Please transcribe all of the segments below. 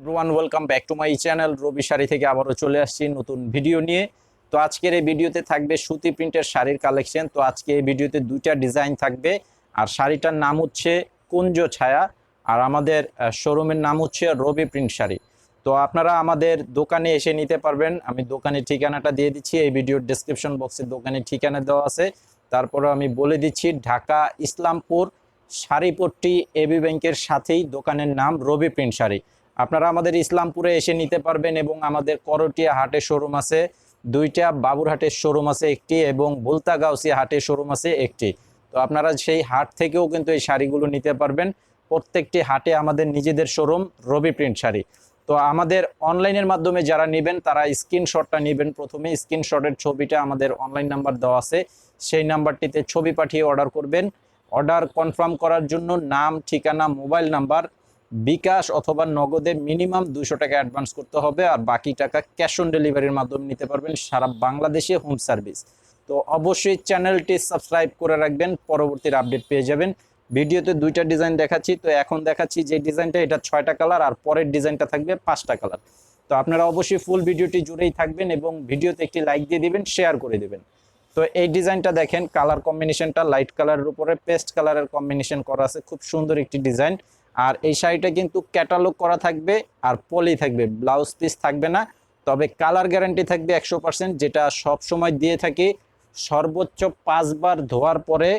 Everyone welcome back to my channel Rabi sari থেকে আবারও চলে আসছি নতুন ভিডিও নিয়ে। তো আজকের এই ভিডিওতে থাকবে সুতি প্রিন্টের শাড়ির কালেকশন তো আজকে এই ভিডিওতে দুইটা ডিজাইন থাকবে। আর শাড়িটার নাম হচ্ছে কুঞ্জ ছায়া। আর আমাদের শোরুমের নাম হচ্ছে রবি প্রিন্ট শাড়ি। তো আপনারা আমাদের দোকানে এসে নিতে পারবেন। আমি দোকানের ঠিকানাটা দিয়ে দিচ্ছি। এই ভিডিওর ডিসক্রিপশন বক্সে দোকানের ঠিকানা দেওয়া আছে। তারপরে আমি বলে দিচ্ছি, ঢাকা, ইসলামপুর, শাড়িপট্টি, এবি ব্যাংকের সাথেই দোকানের নাম রবি প্রিন্ট শাড়ি। আপনারা আমাদের ইসলামপুরে এসে নিতে পারবেন এবং আমাদের করটিয়া হাটের শোরুম আছে, দুইটা বাবুরহাটের শোরুম আছে একটি এবং বুলতাগাউসি হাটের শোরুম আছে একটি। তো আপনারা সেই হাট থেকেও কিন্তু এই শাড়িগুলো নিতে পারবেন। প্রত্যেকটি হাটে আমাদের নিজেদের শোরুম রবি প্রিন্ট শাড়ি। তো আমাদের অনলাইনের মাধ্যমে যারা নেবেন, তারা স্ক্রিনশটটা নেবেন। প্রথমে স্ক্রিনশটের ছবিটা আমাদের অনলাইন নাম্বার দেওয়া আছে। সেই নাম্বারটিতে ছবি পাঠিয়ে অর্ডার করবেন। অর্ডার কনফার্ম করার জন্য নাম, ঠিকানা মোবাইল নাম্বার বিকাশ অথবা নগদে মিনিমাম দুশো টাকা অ্যাডভান্স করতে হবে আর বাকি টাকা ক্যাশ অন ডেলিভারির মাধ্যমে নিতে পারবেন সারা বাংলাদেশে হোম সার্ভিস তো অবশ্যই চ্যানেলটি সাবস্ক্রাইব করে রাখবেন, পরবর্তীর আপডেট পেয়ে যাবেন। ভিডিওতে দুইটা ডিজাইন দেখাচ্ছি, তো এখন দেখাচ্ছি যে ডিজাইনটা এটা ছয়টা কালার আর পরের ডিজাইনটা থাকবে পাঁচটা কালার তো আপনারা অবশ্যই ফুল ভিডিওটি জুড়েই থাকবেন এবং ভিডিওতে একটি লাইক দিয়ে দিবেন শেয়ার করে দিবেন। তো এই ডিজাইনটা দেখেন কালার কম্বিনেশনটা লাইট কালারের উপরে পেস্ট কালারের কম্বিনেশন করা আছে, খুব সুন্দর একটি ডিজাইন আর এই শাড়িটা কিন্তু ক্যাটালগ করা থাকবে আর পলি থাকবে ব্লাউজ পিস থাকবে না। তবে কালার গ্যারান্টি থাকবে একশো পার্সেন্ট যেটা সব সময় দিয়ে থাকি। সর্বোচ্চ পাঁচবার ধোয়ার পরে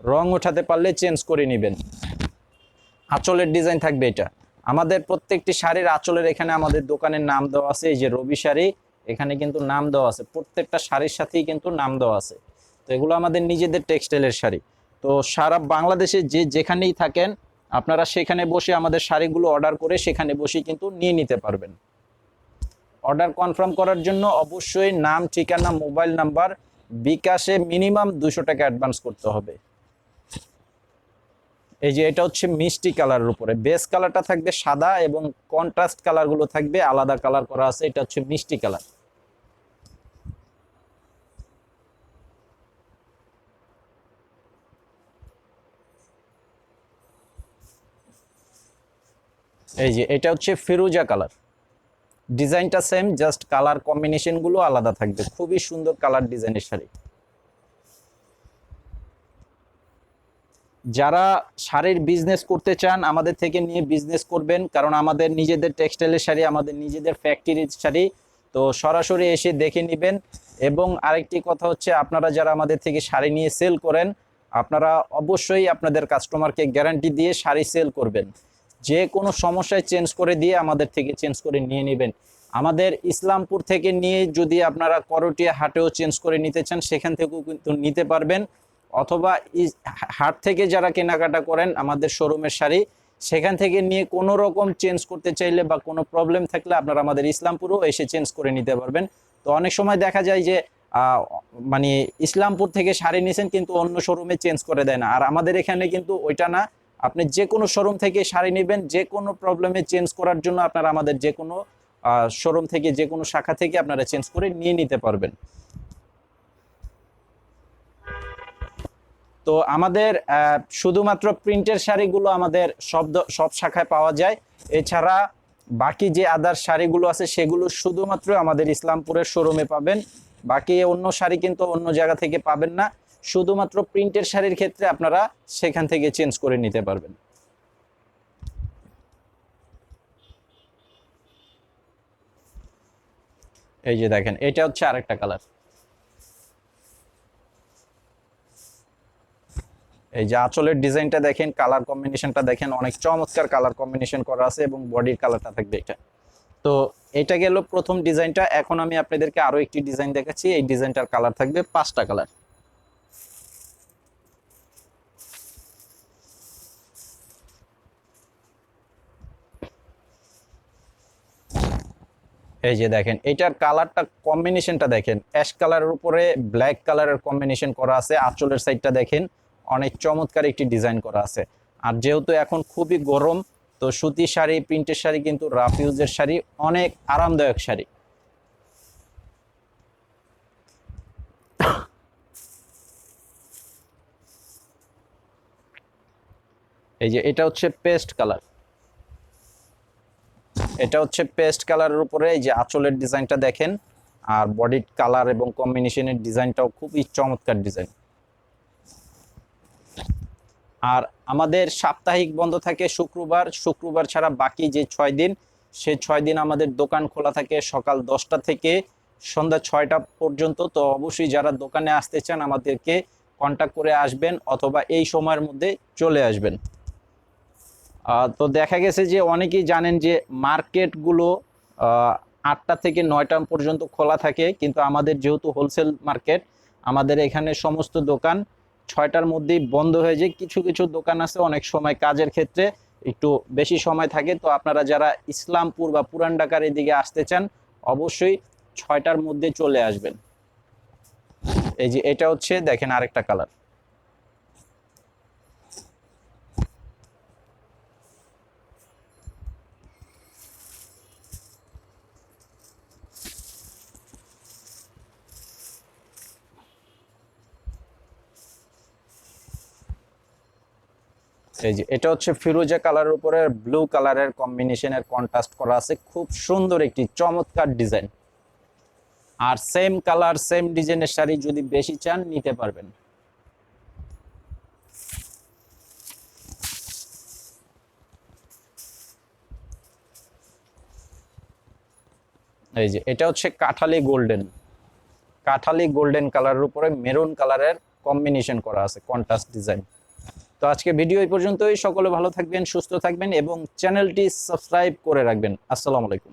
রং ওঠাতে পারলে চেঞ্জ করে নেবেন। আঁচলের ডিজাইন থাকবে এটা। আমাদের প্রত্যেকটি শাড়ির আঁচলের এখানে আমাদের দোকানের নাম দেওয়া আছে, এই যে রবি শাড়ি। এখানে কিন্তু নাম দেওয়া আছে, প্রত্যেকটা শাড়ির সাথেই কিন্তু নাম দেওয়া আছে। তো এগুলো আমাদের নিজেদের টেক্সটাইলের শাড়ি। তো সারা বাংলাদেশে যে যেখানেই থাকেন আপনারা সেখানে বসে আমাদের শাড়িগুলো অর্ডার করে সেখানে বসে কিন্তু নিয়ে নিতে পারবেন। অর্ডার কনফার্ম করার জন্য অবশ্যই নাম, ঠিকানা, মোবাইল নাম্বার, বিকাশে মিনিমাম দুশো টাকা অ্যাডভান্স করতে হবে। এই যে এটা হচ্ছে মিষ্টি কালারের উপরে। বেস কালারটা থাকবে সাদা এবং কন্ট্রাস্ট কালারগুলো থাকবে, আলাদা কালার করা আছে, এটা হচ্ছে মিষ্টি কালার। এই যে, এটা হচ্ছে ফিরোজা কালার। ডিজাইনটা সেম জাস্ট কালার কম্বিনেশনগুলো আলাদা থাকবে। খুবই সুন্দর কালার ডিজাইনের শাড়ি। যারা শাড়ির বিজনেস করতে চান, আমাদের থেকে নিয়ে বিজনেস করবেন, কারণ আমাদের নিজেদের টেক্সটাইলের শাড়ি, আমাদের নিজেদের ফ্যাক্টরির শাড়ি, তো সরাসরি এসে দেখে নেবেন। এবং আরেকটি কথা হচ্ছে, আপনারা যারা আমাদের থেকে শাড়ি নিয়ে সেল করেন, আপনারা অবশ্যই আপনাদের কাস্টমারকে গ্যারান্টি দিয়ে শাড়ি সেল করবেন। যে কোনো সমস্যায় চেঞ্জ করে দিয়ে আমাদের থেকে চেঞ্জ করে নিয়ে নেবেন। আমাদের ইসলামপুর থেকে নিয়ে যদি আপনারা করটিয়া হাটেও চেঞ্জ করে নিতে চান, সেখান থেকেও কিন্তু নিতে পারবেন। অথবা হাট থেকে যারা কেনাকাটা করেন, আমাদের শোরুমের শাড়ি, সেখান থেকে নিয়ে কোনো রকম চেঞ্জ করতে চাইলে বা কোনো প্রবলেম থাকলে আপনারা আমাদের ইসলামপুরও এসে চেঞ্জ করে নিতে পারবেন। তো অনেক সময় দেখা যায় যে মানে ইসলামপুর থেকে শাড়ি নিছেন কিন্তু অন্য শোরুমে চেঞ্জ করে দেয় না। আর আমাদের এখানে কিন্তু ওইটা না আপনি যে কোনো শোরুম থেকে শাড়ি নেবেন, যে কোনো প্রবলেমে চেঞ্জ করার জন্য আপনারা আমাদের যে কোনো শোরুম থেকে যে কোনো শাখা থেকে আপনারা চেঞ্জ করে নিয়ে নিতে পারবেন। তো আমাদের শুধুমাত্র প্রিন্টের শাড়িগুলো আমাদের সব সব শাখায় পাওয়া যায়। এছাড়া বাকি যে আদার শাড়িগুলো আছে, সেগুলো শুধুমাত্র আমাদের ইসলামপুরের শোরুমে পাবেন। বাকি অন্য শাড়ি কিন্তু অন্য জায়গা থেকে পাবেন না। শুধুমাত্র প্রিন্টের শাড়ির ক্ষেত্রে আপনারা সেখান থেকে চেঞ্জ করে নিতে পারবেন। এই যে দেখেন, এটা হচ্ছে আরেকটা কালার। এই যে আঁচলের ডিজাইনটা দেখেন, কালার কম্বিনেশনটা দেখেন, অনেক চমৎকার কালার কম্বিনেশন করা আছে এবং বডির কালারটা থাকবে এটা। তো এটা গেল প্রথম ডিজাইনটা, এখন আমি আপনাদেরকে আরও একটি ডিজাইন দেখাচ্ছি, এই ডিজাইনটার কালার থাকবে পাঁচটা কালার। এই যে দেখেন, এটার কালারটা কম্বিনেশনটা দেখেন। অ্যাশ কালারের উপরে ব্ল্যাক কালারের কম্বিনেশন করা আছে। আঁচলের সাইডটা দেখেন, অনেক চমৎকার একটি ডিজাইন করা আছে। আর যেহেতু এখন খুবই গরম, তো সুতি শাড়ি, প্রিন্টের শাড়ি কিন্তু রাফ ইউজের শাড়ি, অনেক আরামদায়ক শাড়ি। এই যে এটা হচ্ছে পেস্ট কালার এটা হচ্ছে পেস্ট কালারের উপরে, এই যে আঁচলের ডিজাইনটা দেখেন। আর বডির কালার এবং কম্বিনেশনের ডিজাইনটাও খুবই চমৎকার ডিজাইন। আর আমাদের সাপ্তাহিক বন্ধ থাকে শুক্রবার। শুক্রবার ছাড়া বাকি যে ছয় দিন, সে ছয় দিন আমাদের দোকান খোলা থাকে সকাল দশটা থেকে সন্ধ্যা ছয়টা পর্যন্ত। তো অবশ্যই যারা দোকানে আসতে চান, আমাদেরকে কন্ট্যাক্ট করে আসবেন অথবা এই সময়ের মধ্যে চলে আসবেন। তো দেখা গেছে যে অনেকেই জানেন যে মার্কেটগুলো আটটা থেকে নয়টা পর্যন্ত খোলা থাকে, কিন্তু আমাদের যেহেতু হোলসেল মার্কেট, আমাদের এখানে সমস্ত দোকান ছয়টার মধ্যেই বন্ধ হয়ে যায়। কিছু কিছু দোকান আছে অনেক সময় কাজের ক্ষেত্রে একটু বেশি সময় থাকে। তো আপনারা যারা ইসলামপুর বা পুরান ঢাকার এদিকে আসতে চান, অবশ্যই ছয়টার মধ্যে চলে আসবেন। এই যে এটা হচ্ছে, দেখেন আরেকটা কালার এই যে, এটা হচ্ছে ফিরোজা কালারের উপরে, ব্লু কালারের কম্বিনেশনের কন্ট্রাস্ট করা আছে। খুব সুন্দর একটি চমৎকার ডিজাইন আর সেম কালার সেম ডিজাইনের শাড়ি যদি বেশি চান, নিতে পারবেন। এই যে, এটা হচ্ছে কাঠালি গোল্ডেন কাঠালি গোল্ডেন কালারের উপরে মেরুন কালারের কম্বিনেশন করা আছে কন্ট্রাস্ট ডিজাইন তো আজকে ভিডিও এই পর্যন্তই। সকলে ভালো থাকবেন, সুস্থ থাকবেন এবং চ্যানেলটি সাবস্ক্রাইব করে রাখবেন। আসসালামু আলাইকুম।